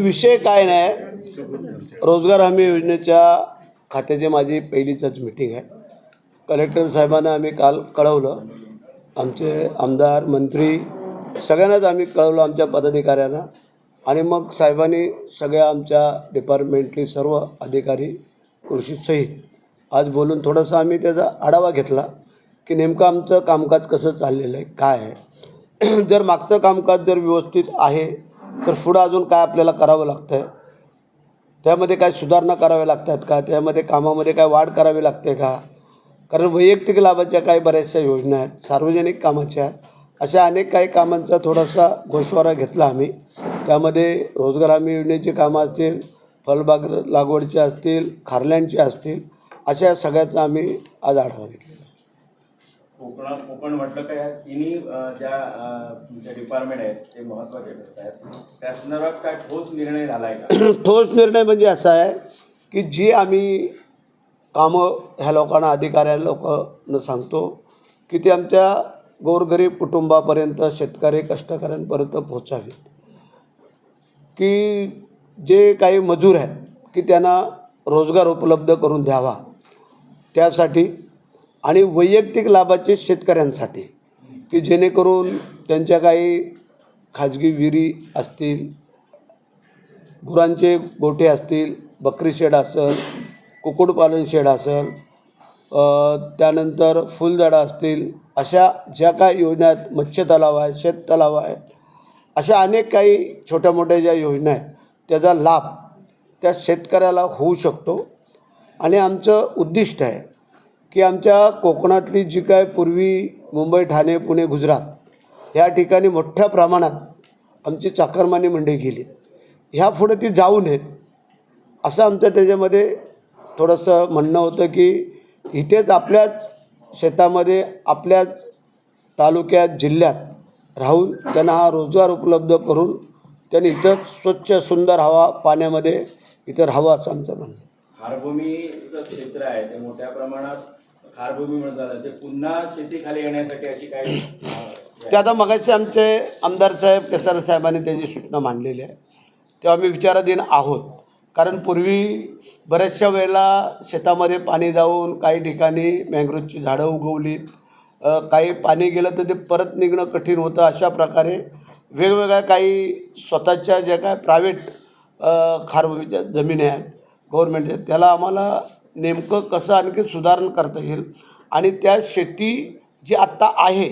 विषय काय नाही. रोजगार हमी योजनेच्या खात्याची माझी पहिलीचंच मिटिंग आहे. कलेक्टर साहेबांना आम्ही काल कळवलं. आमचे आमदार मंत्री सगळ्यांनाच आम्ही कळवलं आमच्या पदाधिकाऱ्यांना. आणि मग साहेबांनी सगळ्या आमच्या डिपार्टमेंटली सर्व अधिकारी कृषीसहित आज बोलून थोडंसं आम्ही त्याचा आढावा घेतला की नेमकं आमचं कामकाज कसं चाललेलं आहे काय आहे. जर मागचं कामकाज जर व्यवस्थित आहे तर पुढं अजून काय आपल्याला करावं लागतं आहे त्यामध्ये काय सुधारणा कराव्या लागतात का? त्यामध्ये कामामध्ये काय वाढ करावी लागते का? कारण वैयक्तिक लाभाच्या काही बऱ्याचशा योजना आहेत सार्वजनिक कामाच्या आहेत. अशा अनेक काही कामांचा थोडासा गोषवारा घेतला आम्ही. त्यामध्ये रोजगार हमी योजनेची कामं असतील फळबाग लागवडचे असतील खारल्यांचे असतील अशा सगळ्याचा आम्ही आज आढावा घेतलेला कोकणा कोकण म्हटलं काय तिन्ही ज्या तुमच्या डिपार्टमेंट आहेत ते महत्त्वाचे ठरत आहेत. त्या संदर्भात काय ठोस निर्णय झालाय का? ठोस निर्णय म्हणजे असा आहे की जी आम्ही कामं ह्या लोकांना अधिकाऱ्या लोकांना सांगतो की ते आमच्या गोरगरीब कुटुंबापर्यंत शेतकरी कष्टकऱ्यांपर्यंत पोहोचावीत. की जे काही मजूर आहेत की त्यांना रोजगार उपलब्ध करून द्यावा. त्यासाठी आणि वैयक्तिक लाभाचे शेतकऱ्यांसाठी की जेणेकरून त्यांच्या काही खाजगी विहिरी असतील गुरांचे गोठे असतील बकरी शेड असेल कुक्कुटपालन शेड असेल त्यानंतर फुलझाडं असतील अशा ज्या काही योजना आहेत मत्स्य तलाव आहे शेत तलाव आहे अशा अनेक काही छोट्या मोठ्या ज्या योजना आहेत त्याचा लाभ त्या शेतकऱ्याला होऊ शकतो. आणि आमचं उद्दिष्ट आहे की आमच्या कोकणातली जी काय पूर्वी मुंबई ठाणे पुणे गुजरात ह्या ठिकाणी मोठ्या प्रमाणात आमची चाकरमानी मंडई गेली. ह्या पुढे ती जाऊ नयेत असं आमचं त्याच्यामध्ये थोडंसं म्हणणं होतं की इथेच आपल्याच शेतामध्ये आपल्याच तालुक्यात जिल्ह्यात राहून त्यांना हा रोजगार उपलब्ध करून त्यांनी इथंच स्वच्छ सुंदर हवा पाण्यामध्ये इथं राहावं असं आमचं म्हणणं क्षेत्र आहे ते मोठ्या प्रमाणात खारभूमी म्हणून झालं ते पुन्हा शेतीखाली येण्यासाठी अशी काही ते आता मगाशी आमचे आमदार साहेब केसर साहेबांनी त्याची सूचना मांडलेली आहे. तेव्हा आम्ही विचाराधीन आहोत. कारण पूर्वी बऱ्याचशा वेळेला शेतामध्ये पाणी जाऊन काही ठिकाणी मँग्रोजची झाडं उगवलीत. काही पाणी गेलं तर ते परत निघणं कठीण होतं. अशा प्रकारे वेगवेगळ्या काही स्वतःच्या ज्या काय प्रायव्हेट खारभूमीच्या जमिनी आहेत गव्हर्मेंटच्या त्याला आम्हाला नेमकं कसं आणखी सुधारण करता येईल? आणि त्या शेती जी आत्ता आहे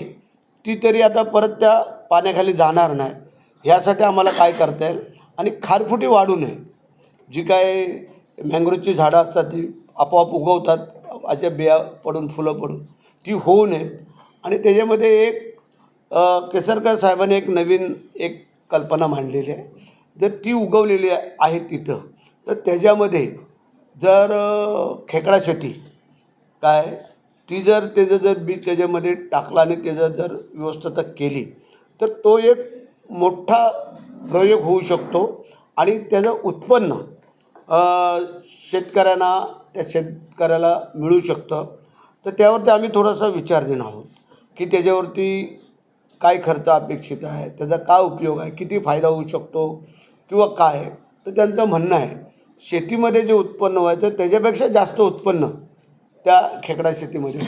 ती तरी आता परत त्या पाण्याखाली जाणार नाही. ह्यासाठी आम्हाला काय करता येईल? आणि खारफुटी वाढू नये. जी काय मँग्रोवची झाडं असतात ती आपोआप उगवतात अशा बिया पडून फुलं पडून ती होऊ नयेत. आणि त्याच्यामध्ये एक केसरकर साहेबांनी एक नवीन एक कल्पना मांडलेली आहे. जर ती उगवलेली आहे तिथं तर त्याच्यामध्ये जर खेकडा शेती काय? ती जर त्याचं जर बी त्याच्यामध्ये टाकलं आणि त्याचं जर व्यवस्था केली तर तो एक मोठा प्रयोग होऊ शकतो आणि त्याचं उत्पन्न शेतकऱ्यांना त्या शेतकऱ्याला मिळू शकतं. तर त्यावरती आम्ही थोडासा विचार देणार आहोत की त्याच्यावरती काय खर्च अपेक्षित आहे त्याचा काय उपयोग आहे किती फायदा होऊ शकतो किंवा काय? तर त्यांचं म्हणणं आहे शेतीमध्ये जे उत्पन्न व्हायचं त्याच्यापेक्षा जास्त उत्पन्न त्या खेकडा शेतीमध्ये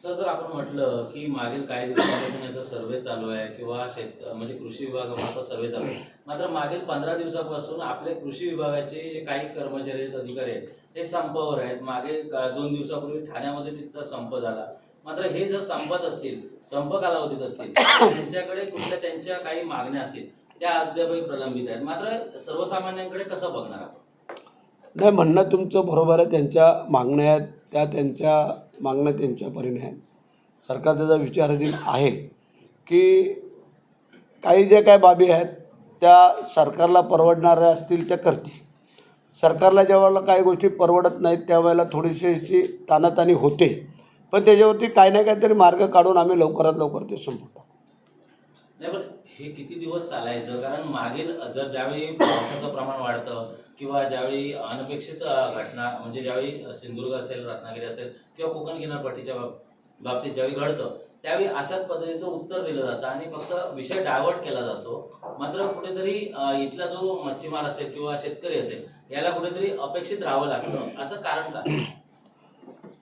सर जर आपण म्हटलं की मागील काही दिवसांपासून याचा सर्वे चालू आहे किंवा शेत म्हणजे कृषी विभागामार्फत सर्वे चालू आहे मात्र मागील पंधरा दिवसापासून आपले कृषी विभागाचे काही कर्मचारी आहेत अधिकारी आहेत ते संपावर आहेत. मागे दोन दिवसापूर्वी ठाण्यामध्ये तिथचा संप झाला. मात्र हे जर संपत असतील संप कालावधीत असतील त्यांच्याकडे कुठल्या त्यांच्या काही मागण्या असतील त्या अद्यापही प्रलंबित आहेत. मात्र सर्वसामान्यांकडे कसं बघणार आपण? नाही म्हणणं तुमचं बरोबर आहे. त्यांच्या मागण्या आहेत. त्या त्यांच्या मागण्या त्यांच्या परीने आहेत. सरकार त्याचा विचाराधीन आहे की काही ज्या काय बाबी आहेत त्या सरकारला परवडणाऱ्या असतील त्या करतील. सरकारला ज्यावेळेला काही गोष्टी परवडत नाहीत त्यावेळेला थोडीशी अशी तानातानी होते. पण त्याच्यावरती काही ना काहीतरी मार्ग काढून आम्ही लवकरात लवकर ते संपवतो. हे किती दिवस चालायचं? कारण मागील जर ज्यावेळी पावसाचं प्रमाण वाढतं किंवा ज्यावेळी अनपेक्षित घटना म्हणजे ज्यावेळी सिंधुदुर्ग असेल रत्नागिरी असेल किंवा कोकण किनारपट्टीच्या बाबतीत ज्यावेळी घडतं त्यावेळी अशाच पद्धतीचं उत्तर दिलं जातं आणि फक्त विषय डायव्हर्ट केला जातो. मात्र कुठेतरी इथला जो मच्छीमार असेल किंवा शेतकरी असेल याला कुठेतरी अपेक्षित राहावं लागतं. असं कारण काय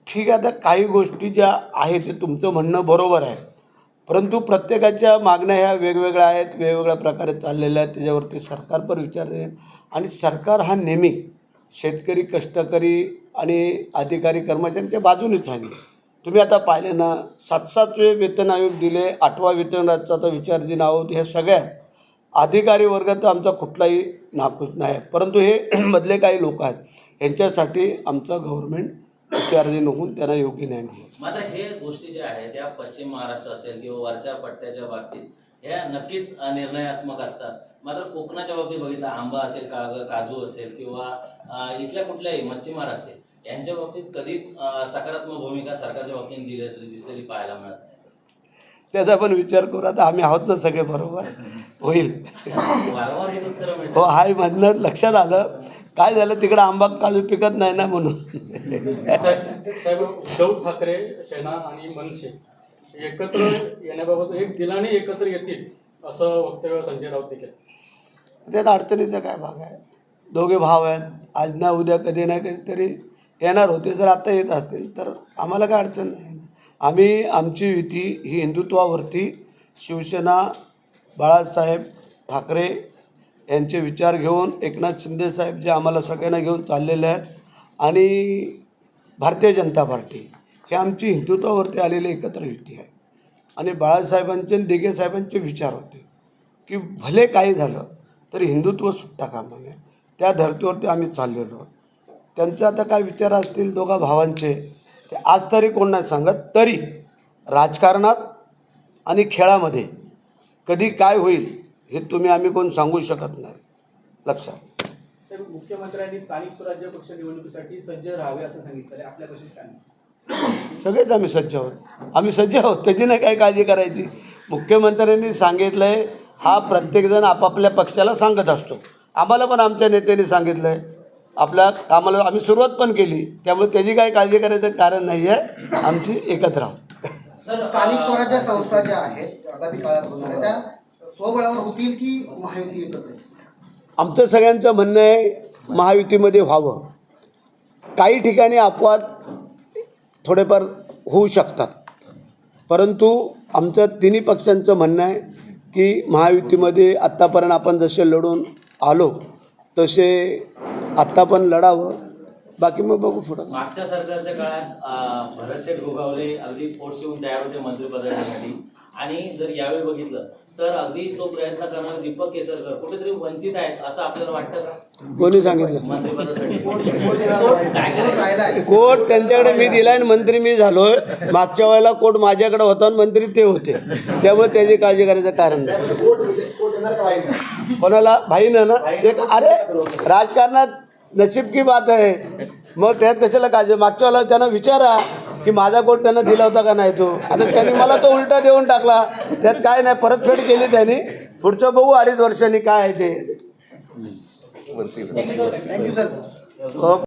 ठीक आहे आता काही गोष्टी ज्या आहेत ते तुमचं म्हणणं बरोबर आहे. परंतु प्रत्येकाच्या मागण्या ह्या वेगवेगळ्या आहेत वेगवेगळ्या प्रकारे चाललेल्या आहेत. त्याच्यावरती सरकार पण विचार देईल आणि सरकार हा नेहमी शेतकरी कष्टकरी आणि अधिकारी कर्मचाऱ्यांच्या बाजूनेच आहे. तुम्ही आता पाहिले ना सात सातवे वेतन आयोग दिले आठवा वेतन आयोगाचा विचार दिन आहोत. ह्या सगळ्या अधिकारी वर्ग तर आमचा कुठलाही नाखूष नाही. आहे. परंतु हे मधले काही लोक आहेत यांच्यासाठी आमचं गव्हर्मेंट विचारधीन होऊन त्यांना योग्य न्याय मात्र हे गोष्टी ज्या आहेत त्या पश्चिम महाराष्ट्र असेल किंवा वरच्या पट्ट्याच्या बाबतीत ह्या नक्कीच निर्णयात्मक असतात. मात्र कोकणाच्या बाबतीत बघितलं आंबा असेल का काजू असेल किंवा इथल्या कुठल्याही मच्छीमार असतील यांच्या बाबतीत कधीच सकारात्मक भूमिका सरकारच्या बाबतीत दिली दिसलेली पाहायला मिळत नाही त्याचा पण विचार करू आता आम्ही आहोत ना सगळे बरोबर? होईल. वारंवार हेच उत्तरं हो हाय म्हणणं लक्षात आलं. काय झालं तिकडं आंबा काजू पिकत नाही ना म्हणून? साहेब उद्धव ठाकरे सेना आणि मनसे एकत्र येण्याबाबत एक दिलाने एकत्र येतील असं वक्तव्य संजय राऊत केलं त्यात अडचणीचा काय भाग आहे? दोघे भाव आहेत. आज ना उद्या कधी ना कधीतरी येणार होते. जर आता येत असतील तर आम्हाला काय अडचण नाही. आम्ही आमची युती ही हिंदुत्वावरती शिवसेना बाळासाहेब ठाकरे यांचे विचार घेऊन एकनाथ शिंदेसाहेब जे आम्हाला सगळ्यांना घेऊन चाललेले आहेत आणि भारतीय जनता पार्टी हे आमची हिंदुत्वावरती आलेली एकत्र युती आहे. आणि बाळासाहेबांचे आणि दिघे साहेबांचे विचार होते की भले काही झालं तरी हिंदुत्व सुट्टा कामा नये त्या धर्तीवरती आम्ही चाललेलो आहोत. त्यांचे आता काय विचार असतील दोघा भावांचे ते आज तरी कोण नाही सांगत तरी राजकारणात आणि खेळामध्ये कधी काय होईल हे तुम्ही आम्ही कोण सांगू शकत नाही. लक्षात. तर मुख्यमंत्र्यांनी स्थानिक स्वराज्य पक्ष निवडणुकीसाठी सज्ज राहावे असं सांगितलं. आपल्या काय सगळेच आम्ही सज्ज आहोत. आम्ही सज्ज आहोत. त्याची नाही काय काळजी करायची. मुख्यमंत्र्यांनी सांगितलं आहे हा प्रत्येकजण आपापल्या पक्षाला सांगत असतो. आम्हाला पण आमच्या नेत्यांनी सांगितलं आहे आपल्या कामाला आम्ही सुरुवात पण केली. त्यामुळे त्याची काही काळजी करायचं कारण नाही आहे आमची एकत्र आहोत. सर स्थानिक स्वराज्य संस्था ज्या आहेत स्वबळावर होतील की महायुती एकत्र? आमचं सगळ्यांचं म्हणणं आहे महायुतीमध्ये व्हावं. काही ठिकाणी अपवाद थोडेफार होऊ शकतात. परंतु आमचं तिन्ही पक्षांचं म्हणणं आहे की महायुतीमध्ये आत्तापर्यंत आपण जसे लढून आलो तसे आत्ता पण लढावं. बाकी मग बघू पुढं. मागच्या सरकारच्या काळात भरतशेठ गोगावले अगदी पोट शिवून तयार होते मंत्रिपदासाठी. आणि जर यावेळी बघितलं तर अगदी तो प्रयत्न करणारे दीपक केसरकर कुठेतरी वंचित आहेत असं आपल्याला वाटतं का? कोणी सांगितलं? मंत्रिपदासाठी. कोट त्यांच्याकडे मी दिलाय आणि मंत्री मी झालोय. मागच्या वेळेला कोट माझ्याकडे होता आणि मंत्री ते होते. त्यामुळे त्याची काळजी करायचं कारण नाही. कोणाला? भाईनं ना? ते अरे राजकारणात नशीब की बात आहे. मग त्यात कशाला काळजी? मागच्या वेळेला त्यांना विचारा. की माझा कोट त्यांना दिला होता का नाही तो? आता त्यांनी मला तो उलटा देऊन टाकला. त्यात काय नाही परतफेड केली त्यांनी. पुढचं बघू अडीच वर्षांनी काय आहे ते. Thank you sir okay